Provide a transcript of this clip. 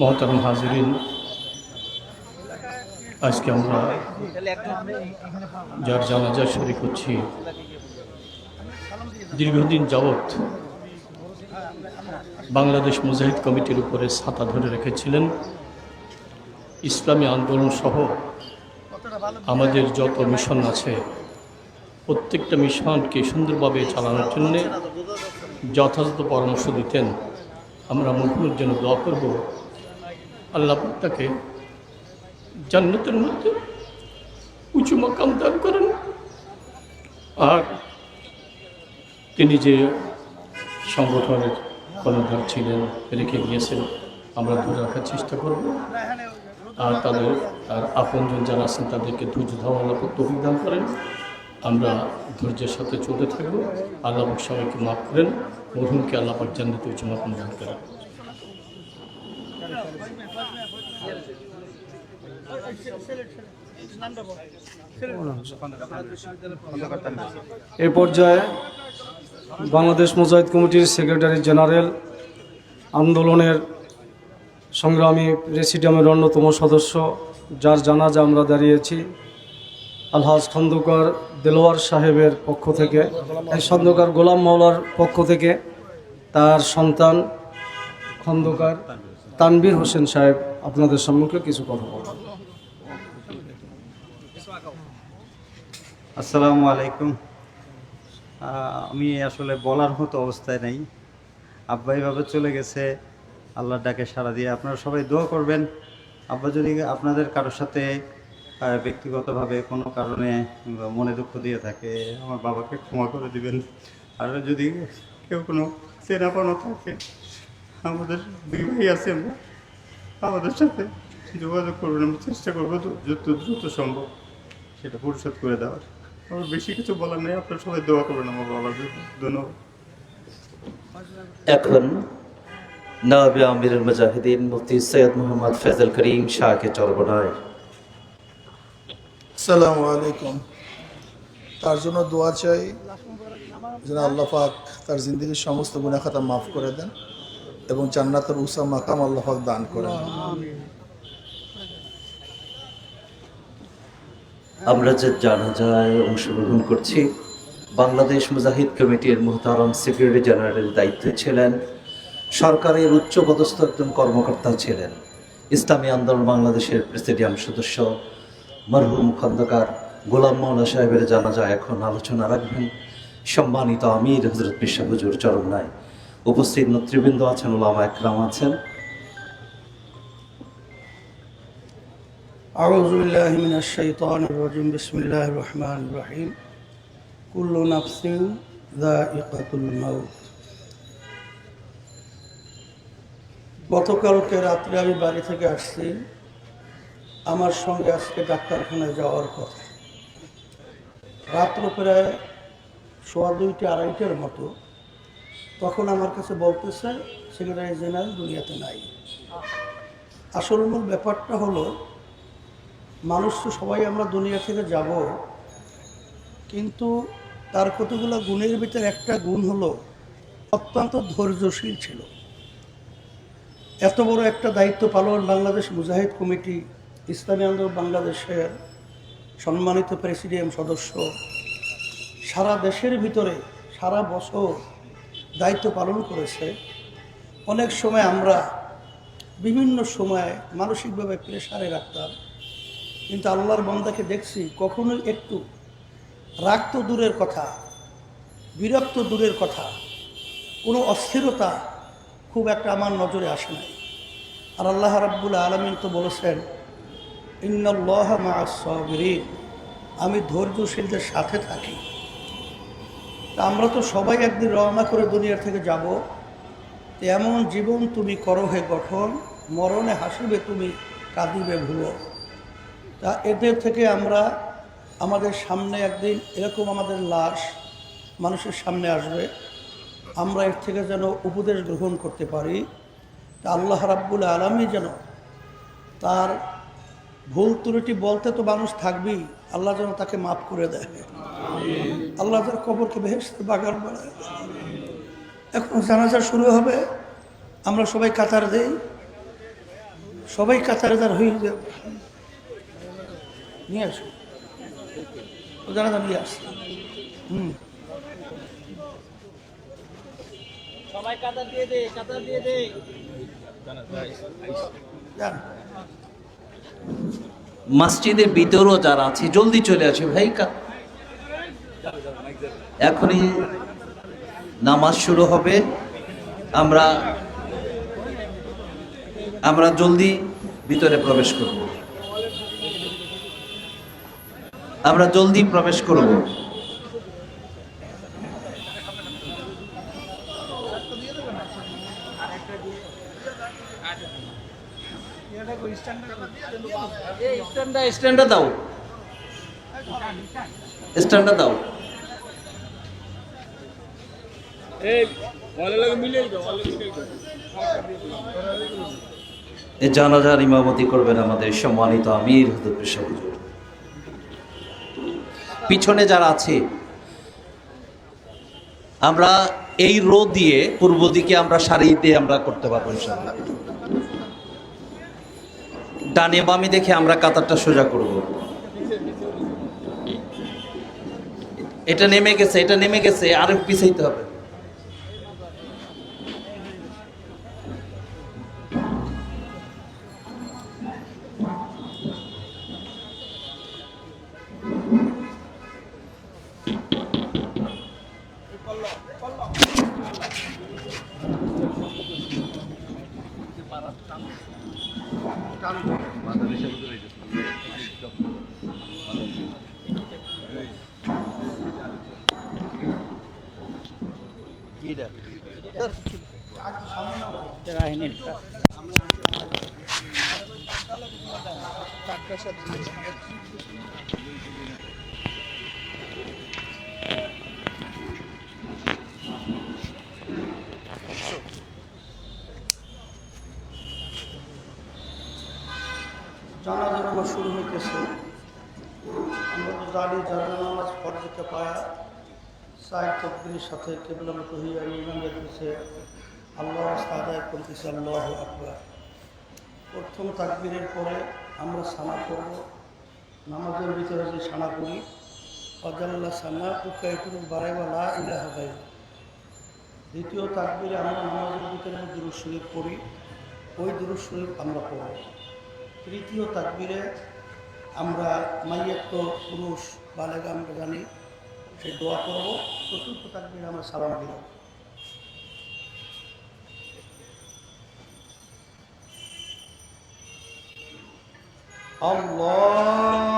মহতারম হাজিরিন, আজকে আমরা যার জানাজা শরিক হচ্ছি দীর্ঘদিন যাবৎ বাংলাদেশ মুজাহিদ কমিটির উপরে ছাতা ধরে রেখেছিলেন। ইসলামী আন্দোলন সহ আমাদের যত মিশন আছে, প্রত্যেকটা মিশনকে সুন্দরভাবে চালানোর জন্যে যথাযথ পরামর্শ দিতেন। আমরা মরহুমের জন্য দোয়া করব। আল্লাহ তাকে জান্নাতের মধ্যে উঁচু মাকাম দান করেন। আর তিনি যে সংগঠনের কর্ণধার ছিলেন, রেখে গিয়েছেন, আমরা ধরে রাখার চেষ্টা করব। আর তাদের, আর আপনজন যারা আছেন, তাদেরকে ধৈর্য ধারণ আল্লাহ দান করেন। আমরা ধৈর্যের সাথে চলতে থাকব। আল্লাহ সবাইকে মাফ করেন। মরহুমকে আল্লাহ পাক জান্নাতে উঁচু মাকাম দান করেন। এ পর্যায়ে বাংলাদেশ মুজাহিদ কমিটির সেক্রেটারি জেনারেল আন্দোলনের সংগ্রামী প্রেসিডিয়ামের অন্যতম সদস্য, যার জানাজা আমরা দাঁড়িয়েছি, আলহাজ খন্দকার দেলোয়ার সাহেবের পক্ষ থেকে। খন্দকার গোলাম মাওলার পক্ষ থেকে তার সন্তান খন্দকার তানবীর হোসেন সাহেব আপনাদের সম্মুখে কিছু কথা বলবেন আসসালামু আলাইকুম। আমি আসলে বলার মতো অবস্থায় নেই। আব্বা এইভাবে চলে গেছে, আল্লাহর ডাকে সাড়া দিয়ে আপনারা সবাই দোয়া করবেন। আব্বা যদি আপনাদের কারোর সাথে ব্যক্তিগতভাবে কোনো কারণে মনে দুঃখ দিয়ে থাকে, আমার বাবাকে ক্ষমা করে দিবেন। আর যদি কেউ কোনো চেনাপনা থাকে আমাদের দুই ভাই আছে আমরা। আমাদের সাথে যোগাযোগ করবেন আমরা চেষ্টা করব যত দ্রুত সম্ভব সেটা পরিশোধ করে দেওয়ার। আমার বেশি কিছু বলার নেই আপনারা সবাই দোয়া করবেন আমার বাবার জন্য। ধন্যবাদ। এখন নবী আমিরুল মুজাহিদিন মুফতি সৈয়দ মোহাম্মদ ফেজল করিম শাহকে চরবনায় আসসালামু আলাইকুম। তার জন্য দোয়া চাই যেন আল্লাহ পাক তার জিন্দগির সমস্ত গুণাখাতা মাফ করে দেন। এবং জান্নাতের উসা মাকাম আল্লাহ দান করেন। আমরা যে জানাজায় অংশগ্রহণ করছি, বাংলাদেশ মুজাহিদ কমিটির মোহতারাম সেক্রেটারি জেনারেল দায়িত্বে ছিলেন, সরকারের উচ্চপদস্থ একজন কর্মকর্তা ছিলেন, ইসলামী আন্দোলন বাংলাদেশের প্রেসিডিয়াম সদস্য, মরহুম খন্দকার গোলাম মৌলা সাহেবের জানাজা এখন আলোচনা রাখবেন। সম্মানিত আমির হজরত মিশা হুজুর চরমনায় উপস্থিত নেতৃবৃন্দ আছেন ওলামা একরাম আছেন أعوذ بالله من الشيطان الرجيم بسم الله الرحمن الرحيم كل نفس ذائقة الموت গতকালকে রাত্রে আমি বাড়ি থেকে আসছি আমার সঙ্গে আজকে ডাক্তারখানায় যাওয়ার কথা রাত্র প্রায় সোয়া দুইটা আড়াইটার মতো তখন আমার কাছে বলতেছে সেক্রেটারি জেনারেল দুনিয়াতে নাই। আসল মূল ব্যাপারটা হলো, মানুষ তো সবাই আমরা দুনিয়া থেকে যাব, কিন্তু তার কতগুলো গুণের ভিতরে একটা গুণ হলো, অত্যন্ত ধৈর্যশীল ছিল। এত বড় একটা দায়িত্ব পালন বাংলাদেশ মুজাহিদ কমিটি, ইসলামী আন্দোলন বাংলাদেশের সম্মানিত প্রেসিডিয়াম সদস্য, সারা দেশের ভিতরে সারা বছর দায়িত্ব পালন করেছে। অনেক সময় আমরা বিভিন্ন সময়ে মানসিকভাবে প্রেশারে রাখতাম। কিন্তু আল্লাহর বন্দাকে দেখছি কখনোই একটু রাগ তো দূরের কথা, বিরক্ত দূরের কথা, কোনো অস্থিরতা খুব একটা আমার নজরে আসে নাই। আর আল্লাহ রাব্বুল আলমিন তো বলেছেন, ইন্নল্লাহ মাসবিরিন আমি ধৈর্যশীলদের সাথে থাকি। আমরা তো সবাই একদিন রওনা করে দুনিয়ার থেকে যাব। এমন জীবন তুমি করো হে গঠন, মরণে হাসিবে তুমি, কাঁদিবে ভুলো। তা এদের থেকে আমরা আমাদের সামনে একদিন এরকম আমাদের লাশ মানুষের সামনে আসবে। আমরা এর থেকে যেন উপদেশ গ্রহণ করতে পারি। তা আল্লাহ রাব্বুল আলমী যেন তার ভুল ত্রুটি বলতে তো মানুষ থাকবেই, আল্লাহ যেন তাকে মাফ করে দেয়। আল্লাহ তার কবরকে বেহেস্তের বাগান বানায়। এখন জানাজা শুরু হবে আমরা সবাই কাতার দেই। সবাই কাতারে তার হয়ে যাবে। নিয়ে আসো। ও জানা নিয়ে আসছে। হুম। যান। মসজিদের ভিতরও যারা আছে জলদি চলে আসে ভাই কা এখনই নামাজ শুরু হবে। আমরা আমরা জলদি ভিতরে প্রবেশ করব। আমরা জলদি প্রবেশ করব। স্ট্যান্ডটা দাও। স্ট্যান্ডটা দাও। এই জানাজার ইমামতি করবেন আমাদের সম্মানিত আমির পিছনে যারা আছে, আমরা এই রো দিয়ে পূর্ব দিকে আমরা সারিতে আমরা করতে পারব ইনশাআল্লাহ। ডানে বামে দেখে আমরা কাতারটা সোজা করব। এটা নেমে গেছে, এটা নেমে গেছে আরও পিছাইতে হবে। টাকা নামাজ শুরু হইতেছে। আমরা তো জানি জানা নামাজ ফরজকে পায়া সাইড তকবির সাথে কেবলামত হইয়া ইমাম দেখতেছে আল্লাহ আদায় করতেছে, আল্লাহ আকবার। প্রথম তাকবিরের পরে আমরা সানা করব। নামাজের ভিতরে যে সানা করি অজাল্লা সানা, উকাইতুল বারাইবালা ইলাহা গাই দ্বিতীয় তাকবীরে আমরা নামাজের ভিতরে দুরুদ শরীফ পড়ি, ওই দুরুদ শরীফ আমরা পড়ব। তৃতীয় তাকবিরে আমরা মাইয়াত্ত পুরুষ বালেগা আমরা জানি সেই দোয়া করব। চতুর্থ তাকবিরে আমরা সালাম দিলাম। আল্লাহ